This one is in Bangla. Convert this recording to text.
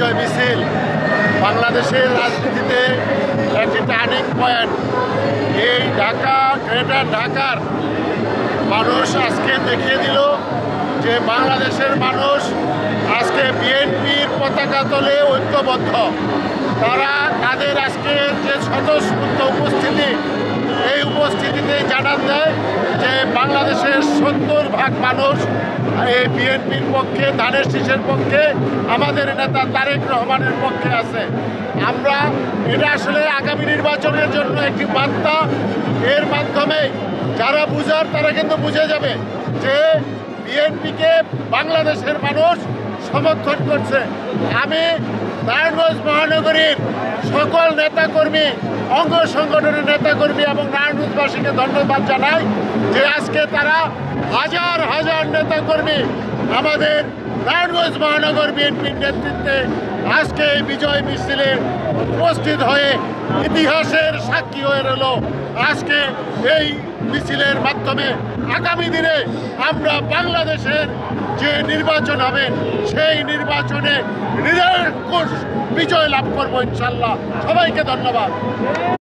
বিজয় মিছিল বাংলাদেশের রাজনীতিতে একটি টার্নিং পয়েন্ট। এই ঢাকা, গ্রেটার ঢাকার মানুষ আজকে দেখিয়ে দিল যে বাংলাদেশের মানুষ আজকে বিএনপির পতাকা তলে ঐক্যবদ্ধ। তারা তাদের আজকে যে স্বতঃস্ফূর্ত উপস্থিতি, এই উপস্থিতিতে জানান দেয় বাংলাদেশের সত্তর ভাগ মানুষ এই বিএনপির পক্ষে ধানের শীষের পক্ষে, আমাদের নেতা তারেক রহমানের পক্ষে আছে। আমরা, এটা আসলে আগামী নির্বাচনের জন্য একটি বার্তা। এর মাধ্যমে যারা বুঝার, তারা কিন্তু বুঝে যাবে যে বিএনপিকে বাংলাদেশের মানুষ সমর্থন করছে। আমি নারায়ণগঞ্জ মহানগরীর সকল নেতাকর্মী অঙ্গ সংগঠনের নেতাকর্মী এবং নারায়ণগঞ্জবাসীকে ধন্যবাদ জানাই যে আজকে তারা হাজার হাজার নেতাকর্মী আমাদের নারায়ণগঞ্জ মহানগর বিএনপির নেতৃত্বে আজকে এই বিজয় মিছিলে উপস্থিত হয়ে ইতিহাসের সাক্ষী হয়ে রইল। আজকে এই মিছিলের মাধ্যমে আগামী দিনে আমরা বাংলাদেশের যে নির্বাচন হবে, সেই নির্বাচনে নিরঙ্কুশ বিজয় লাভ করব ইনশাল্লাহ। সবাইকে ধন্যবাদ।